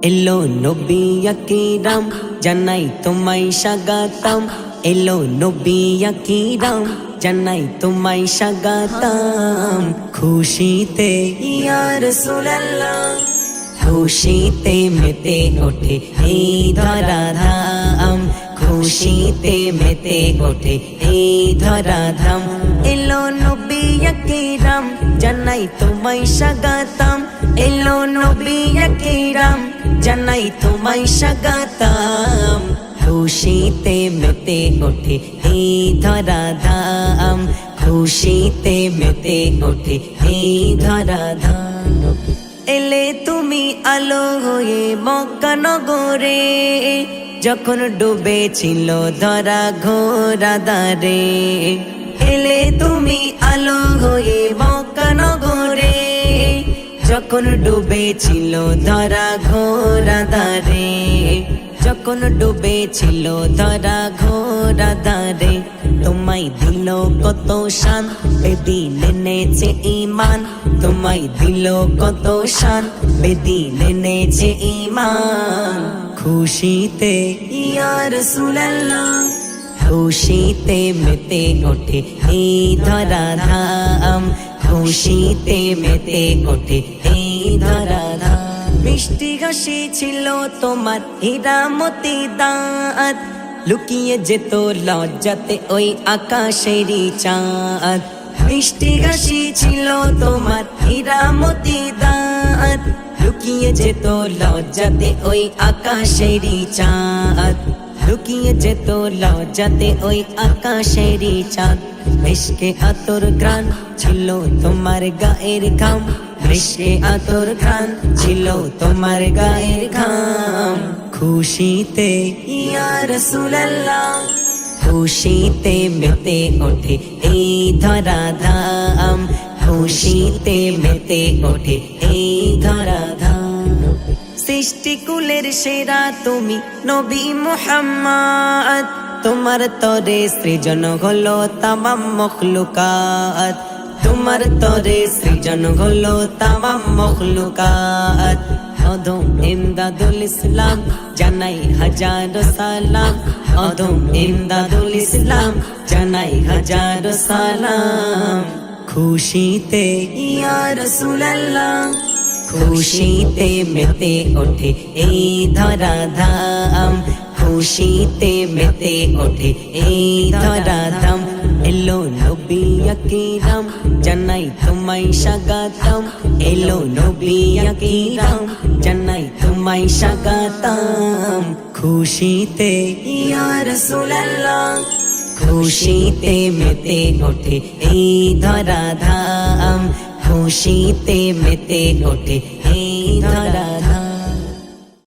এলো নবী আকিরাম জানাই তোমায় স্বাগতম এলো নবী আকিরাম জানাই তোমায় স্বাগতম খুশিতে ইয়া রাসূলুল্লাহ খুশিতে মেতে ওঠে এই ধরা ধাম খুশিতে মেতে ওঠে এই ধরা ধাম এলো নবী আকিরাম জানাই তোমায় স্বাগতম এলো নবী আকিরাম জানাই তোমায় স্বাগতম। খুশিতে মেতে ওঠে হে ধরা ধাম খুশিতে মেতে ওঠে হে ধরা ধাম এলে তুমি আলো হয়ে মক্কা নগরে, যখন ডুবেছিল ধরা ঘোরা দারে এলে তুমি যখন ডুবেছিল ধরা ঘোরা দারে যখন ডুবেছিল ধরা ঘোরা দারে তোমায় দিল কত শান, বেদি এনেছে ইমান তোমায় দিল কত শান বেদিন এনেছে ইমান খুশিতে ইয়া রাসূলুল্লাহ, খুশিতে মেতে ওঠে এই ধরা ধাম খুশিতে মেতে ওঠে এই ধরা ধাম মিষ্টি ছিল তোমার হীরামতি দাঁত। লুকিয়ে যেত লজ্জাতে ওই আকাশেরই চাঁদ। মিষ্টি হাসি ছিল তোমার হীরামতি দাঁত। লুকিয়ে যেত লজ্জাতে ওই আকাশেরই চাঁদ। লুকিয়ে যেত লজ্জাতে ওই আকাশেরই চাঁদ। মিশকে আতর গ্রান ছিল তোমার গায়ের ঘাম। মিশকে আতর গ্রান ছিল তোমার গায়ের ঘাম। খুশিতে ইয়া রাসূলুল্লাহ, খুশিতে মেতে ওঠে এই ধরা ধাম খুশিতে মেতে ওঠে এই ধরা সৃষ্টিকুলের সেরা তুমি নবী মুহাম্মদ। তোমার তরে সৃজন হলো তামাম মখলুকাত। তোমার তরে সৃজন হলো তামাম মখলুকাত। অদম ইমদাদুল ইসলাম জানাই হাজার সালাম। অদম ইমদাদুল ইসলাম জানাই হাজার সালাম। খুশিতে ইয়া রাসূলুল্লাহ। খুশিতে মেতে ওঠে এই ধরা ধাম খুশিতে মেতে ওঠে এই ধরা ধাম এলো নবী আকিরাম, জানাই তোমায় স্বাগতম। এলো নবী আকিরাম, জানাই তোমায় স্বাগতম। খুশিতে ইয়া রাসূলুল্লাহ। খুশিতে মেতে ওঠে এই ধরা ধাম খুশিতে মেতে ওঠে এই ধরা